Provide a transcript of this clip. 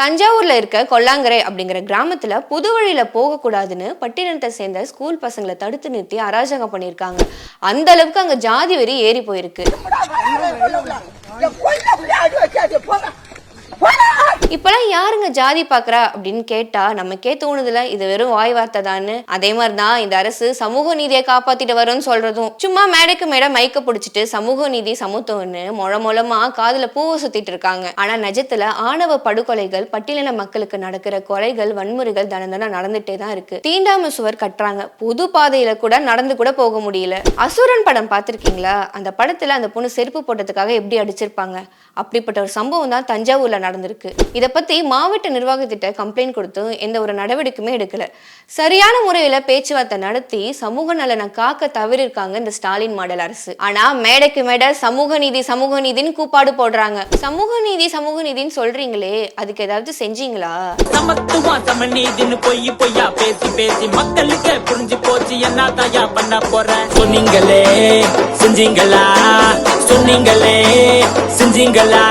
தஞ்சாவூர்ல இருக்க கொல்லாங்கரை அப்படிங்கிற கிராமத்துல புது வழியில போகக்கூடாதுன்னு பட்டினத்தை சேர்ந்த ஸ்கூல் பசங்களை தடுத்து நிறுத்தி அராஜகம் பண்ணியிருக்காங்க. அந்த அளவுக்கு அங்க ஜாதி வெறி ஏறி போயிருக்கு. இப்பெல்லாம் யாருங்க ஜாதி பாக்குறா அப்படின்னு கேட்டா நமக்கே தோணுதுல இது வெறும் வாய் வார்த்தை தான்னு. அதே மாதிரி தான் இந்த அரசு சமூக நீதியை காப்பாத்திட்டு வரும்னு சொல்றதும். சும்மா மேடைக்கு மேடை மைக்க பிடிச்சிட்டு சமூக நீதி சமத்துவம்னு மொழ மொழமா காதுல பூவை சுத்திட்டு இருக்காங்க. ஆனா நிஜத்துல ஆணவ படுகொலைகள் பட்டியலின மக்களுக்கு நடக்கிற கொலைகள் வன்முறைகள் தன தன நடந்துட்டே தான் இருக்கு. தீண்டாம சுவர் கட்டுறாங்க. புது பாதையில கூட நடந்து கூட போக முடியல. அசுரன் படம் பார்த்திருக்கீங்களா? அந்த படத்துல அந்த பொண்ணு செருப்பு போட்டதுக்காக எப்படி அடிச்சிருப்பாங்க? அப்படிப்பட்ட ஒரு சம்பவம் தான் தஞ்சாவூர்ல நடந்திருக்கு. இதை பத்தி மாவட்ட நிர்வாகத்திட்ட கம்ப்ளைண்ட் கொடுத்து எந்த ஒரு நடவடிக்கையுமே எடுக்கல. சரியான முறையில பேச்சுவார்த்தை நடத்தி சமூக நலனை காக்க தவறிருக்காங்க இந்த ஸ்டாலின் மாடல் அரசு. ஆனா மேடைக்கு மேடை சமூக நீதி சமூக நீதின்னு கூப்பாடு போடுறாங்க. சமூக நீதி சமூக நீதின்னு சொல்றீங்களே அதுக்கு ஏதாவது செஞ்சீங்களா? சமத்துவம் சமநீதின்னு பொய் பொய்யா பேசி பேசி மக்களுக்கு புரிஞ்சு போச்சு என்ன தாயா பண்ண போற? சொன்னீங்களே செஞ்சீங்களா? சொன்னீங்களே செஞ்சீங்களா?